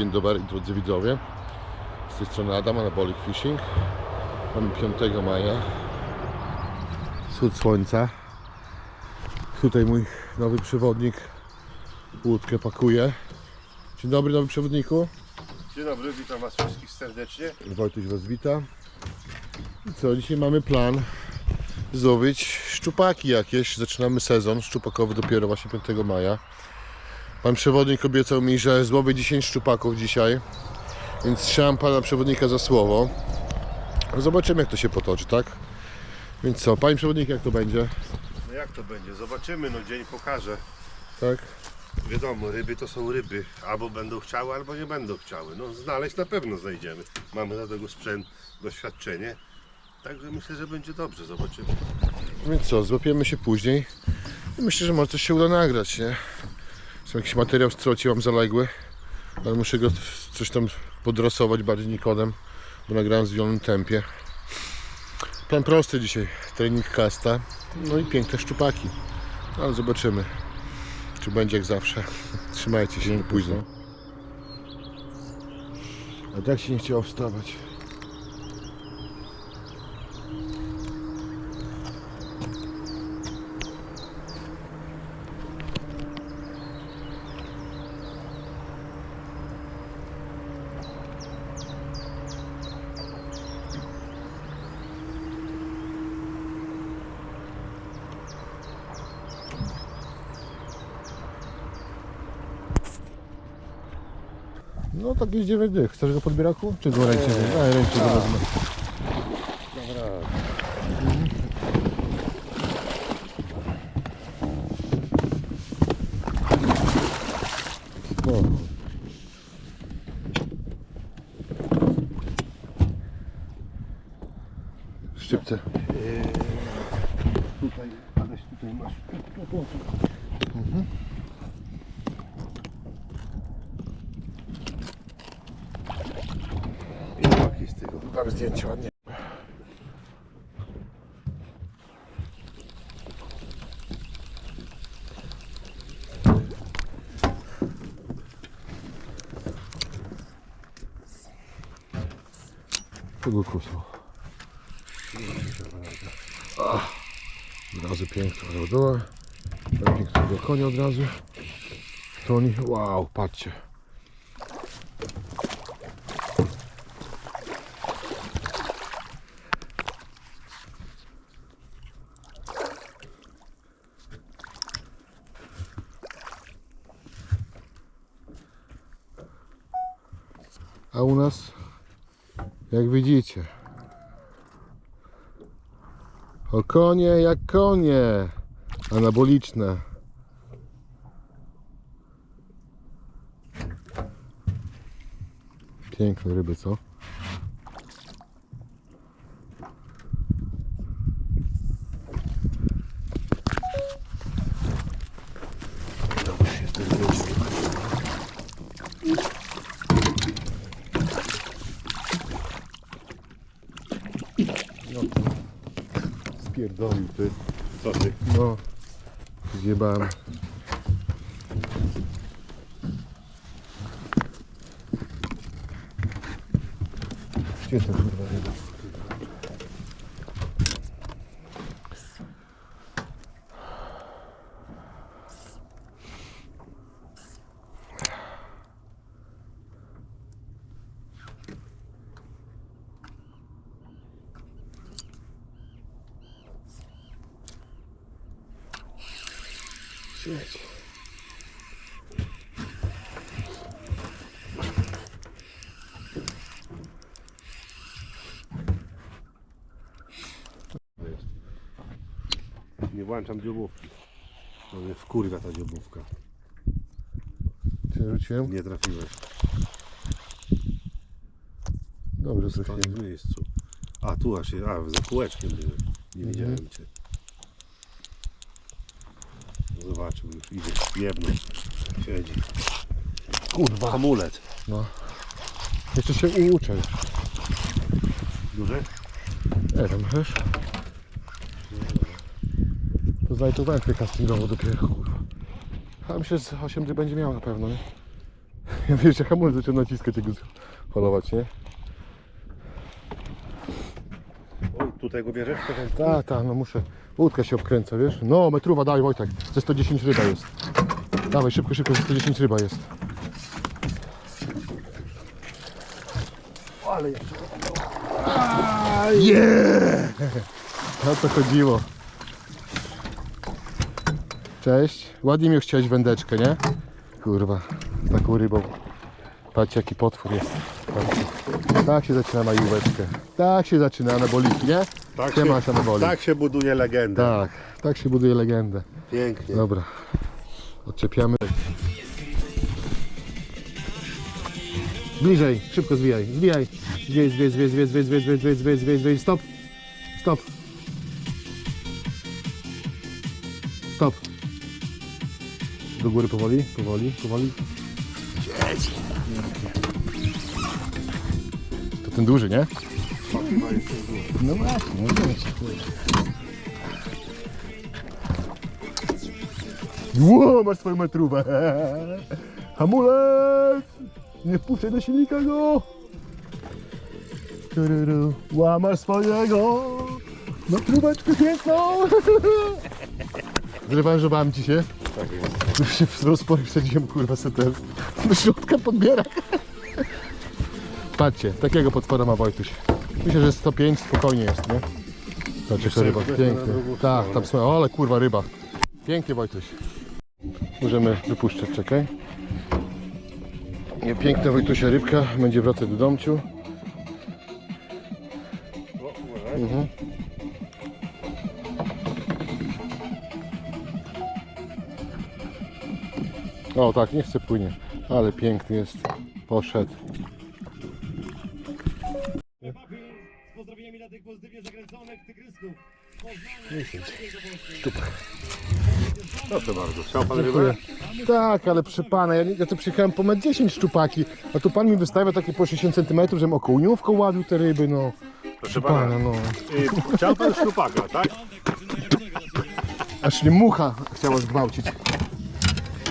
Dzień dobry drodzy widzowie. Z tej strony Adam, Anabolic Fishing. Mamy 5 maja. Wschód słońca. Tutaj mój nowy przewodnik łódkę pakuje. Dzień dobry nowy przewodniku. Dzień dobry, witam Was wszystkich serdecznie. Wojtuś Was wita. I co, dzisiaj mamy plan złowić szczupaki jakieś. Zaczynamy sezon szczupakowy dopiero właśnie 5 maja. Pan przewodnik obiecał mi, że złowię 10 szczupaków dzisiaj. Więc trzymam pana przewodnika za słowo. Zobaczymy jak to się potoczy, tak? Więc co, panie przewodnik jak to będzie? No jak to będzie? Zobaczymy, no dzień pokaże. Tak? Wiadomo, ryby to są ryby. Albo będą chciały, albo nie będą chciały. No znaleźć na pewno znajdziemy. Mamy do tego sprzęt, doświadczenie. Także myślę, że będzie dobrze, zobaczymy. Więc co, złapiemy się później. I myślę, że może coś się uda nagrać, nie? Są jakiś materiał z troci mam zaległy, ale muszę go coś tam podrasować bardziej Nikonem, bo nagrałem w zwolnionym tempie. Plan prosty dzisiaj, trening kasta, no i piękne szczupaki. Ale zobaczymy, czy będzie jak zawsze. Trzymajcie się, późno. A tak się nie chciało wstawać. No tak jest 9 dych. Chcesz go podbieraku? Czy go ręcznie? Daj ręcznie go wezmę. Spoko. Szczypce. Tutaj, Aleś, tutaj masz. I z tego. Damy zdjęcie ładnie. Kogo kusał? Od razu piękna rodoła. Pięknego konia od razu. Toni. Wow, patrzcie. A u nas, jak widzicie, o konie jak konie, anaboliczne. Piękne ryby, co? Spierdolił ty. Co ty? No, zjebałem. Gdzie to kurwa ryba? Nie włączam dziobówki. No mnie wkurwia ta dziobówka. Czy rzuciłem? Nie trafiłeś. Dobrze trafiłem. w miejscu. A, tu aż się, a, za kółeczkiem byłem. Nie widziałem Cię. Zobaczył już, idzie, jedno. Siedzi. Kurwa. Hamulec. No. Jeszcze się uczę. Duży? Nie wiem, wiesz? Znaj to wędkę castingową dopiero, kurwa. A myślę, że 8 dni będzie miał na pewno, nie? Ja wiesz, że hamulec zaczął naciskać, jak go falować, nie? O, tutaj go bierzesz? Tak, tak, no muszę. Łódka się obkręca, wiesz? No, metruwa, daj Wojtek. Ze 110 ryba jest. Dawaj, szybko, szybko, ze 110 ryba jest. Ale jeszcze. Yeah! O to chodziło. Cześć. Ładnie mi chciałeś wędeczkę, nie? Kurwa, z taką rybą. Patrzcie jaki potwór jest. Patrzcie. Tak się zaczyna majóweczkę. Tak się zaczyna anaboliki, nie? Tak Nie się, tak się buduje legenda. Tak, tak się buduje legendę. Pięknie. Dobra. Odczepiamy. Bliżej, szybko zwijaj, zwijaj. Zwijaj, zwijaj, zwijaj, zwijaj, zwijaj, zwijaj, zwijaj, zwijaj, zwijaj, zwijaj, stop. Stop. Stop. Do góry powoli, powoli, powoli. To ten duży, nie? No właśnie, no właśnie. Ło, masz swoją metrówę. Hamulec! Nie wpuszczaj do silnika go! Tururu. Łamasz swojego! Metróweczkę piękną! Zrewanżowałem ci się. Tak Już się w rozpory wsadziłem, kurwa, setem. Do środka podbiera. Patrzcie, takiego potwora ma Wojtuś. Myślę, że 105 spokojnie jest, nie? Patrz, jaka ryba, drugą Tak, tam są, ale kurwa ryba. Pięknie Wojtuś. Możemy wypuszczać, czekaj. Nie, piękna Wojtusia rybka, będzie wracać do domciu. O tak, nie chce płynie, ale piękny jest. Poszedł. Z pozdrowieniami dla tych pozytywnie zakręconych tygrysków. Proszę bardzo. Chciał pan rybę? Tak, ale przy pana, ja, ja tu przyjechałem po metr 10 szczupaki, a tu pan mi wystawia takie po 60 cm, żebym okołniówką ławił te ryby, no. Proszę Pana, pana. no. Y, Chciał pan szlupaka, tak? Aż mnie mucha chciała zgwałcić.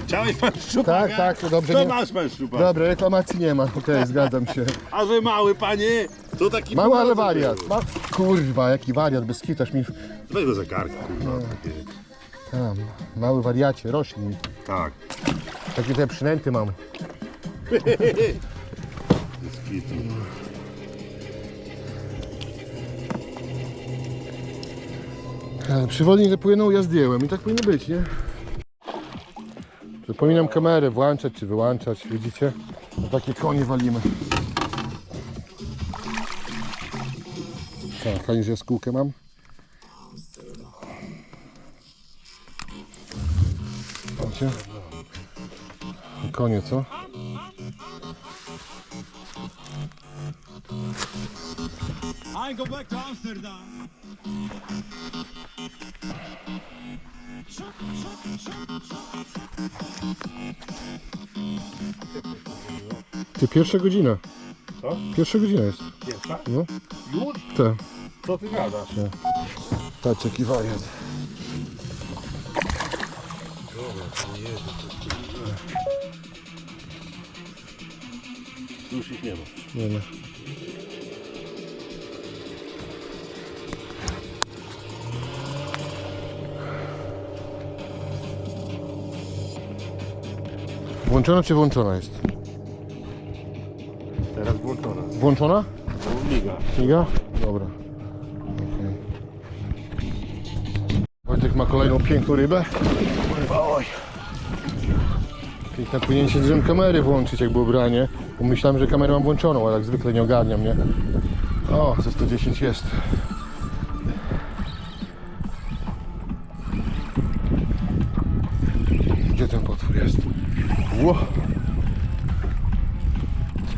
Chciałeś pan szlupaka? Tak, tak, to dobrze. To Nie... masz pan szlupaka. Dobra, reklamacji nie ma, okej, zgadzam się. A że mały panie, to taki Mały, ale wariat. był. Ma... Kurwa, jaki wariat, bez kitasz mi... Weź go za kark, kurwa. takie. Tam, mały wariacie, roślin. Tak. Takie te przynęty mam. Skitu. Ale przewodnik zapłynął, ja zdjęłem i tak powinno być, nie? Przypominam kamerę włączać czy wyłączać, widzicie? Na takie konie walimy. Tak, fajnie, że jaskółkę mam. Widzicie? Konie, co? I go back to Amsterdam. Ty pierwsza godzina. Co? Pierwsza godzina jest. Pierwsza? No, Już? tak. Co ty gadasz? Patrz jaki wariat. Już ich nie ma. Nie ma. Włączona czy włączona jest? Teraz włączona. Włączona? No, miga. Miga? Dobra. Okej. Wojtek ma kolejną piękną rybę. Oj. Piękne płynięcie, żebym kamery włączyć jak było branie. Bo myślałem, że kamerę mam włączoną, ale jak zwykle nie ogarniam, nie? O, ze 110 jest.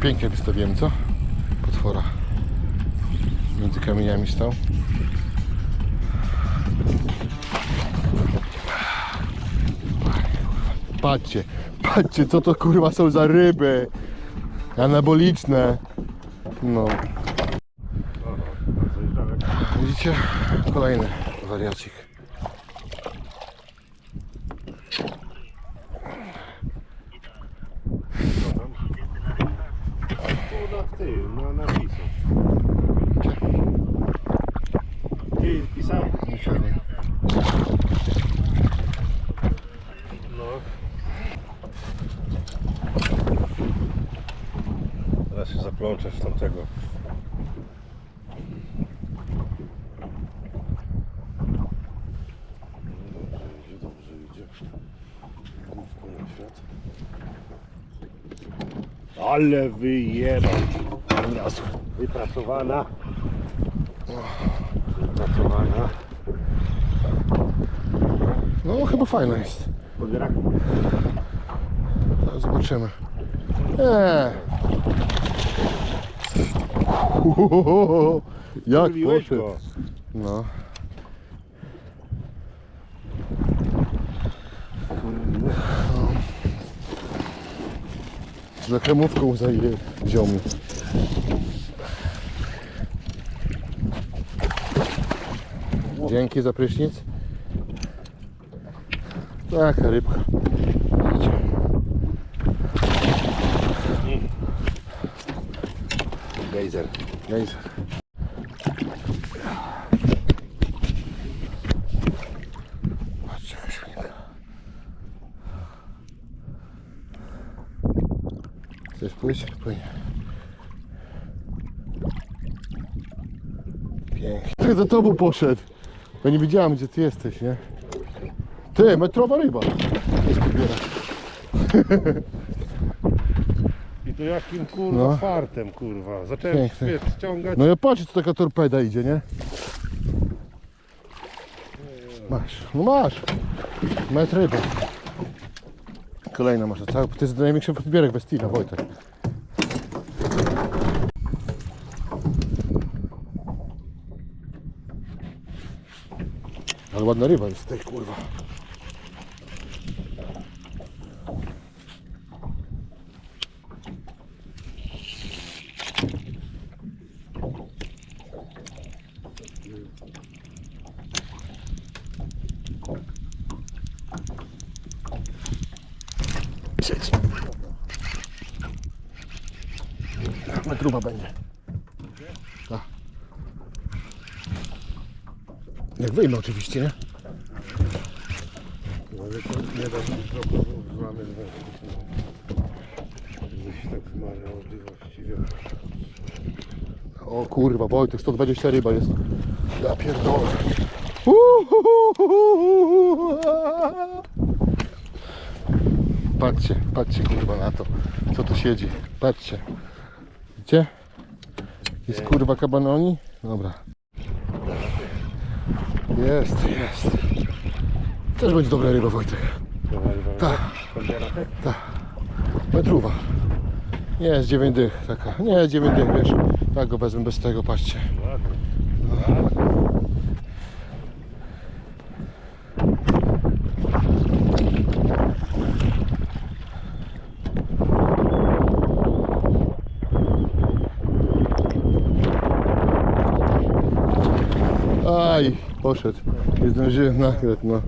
Pięknie wystawiłem, co? Potwora. Między kamieniami stał. Patrzcie, patrzcie co to kurwa są za ryby. Anaboliczne. No. Widzicie? Kolejny wariacik. chociaż tamtego. Dobrze idzie, dobrze idzie. Główką na świat. Ale wyjebał. Wypracowana. Wypracowana. No chyba fajna jest. Zaraz Zobaczymy. Eee. Jak poszedł. go. No. Za kremówką wziął mi. Dzięki za prysznic. Taka rybka. Widzicie. Gejzer. Gejzer. Pójść? Płynie. Pięknie. Tak za tobą poszedł. Ja nie wiedziałem, gdzie ty jesteś, nie? Ty, metrowa ryba. Jest. I to jakim kurwa No. fartem kurwa. Zacząłem Piękny. wiesz, ściągać. No ja patrzę, co taka torpeda idzie, nie? Masz, no masz. Metr ryby. Kolejna masz, cały, to jest największy podbierak Westina, Wojtek. Ale ładna ryba jest tej kurwa. Siedź. Metruwa będzie. Tak. Jak wyjmę oczywiście, nie? Ale to nie da się wężem. Gdzieś tak w możliwości. O kurwa, Wojtek, 120 ryba jest. Ja pierdolę. Patrzcie, patrzcie kurwa na to, co tu siedzi. Patrzcie. Widzicie? Jest kurwa kabanoni? Dobra. Jest, jest. Też będzie dobra ryba, Wojtek. Tak. Tak. Metruwa. Nie, jest 9 dych taka. Nie, 9 dych, wiesz. Tak go wezmę bez tego, patrzcie. Aj, Nie zdążyłem nagrać, no.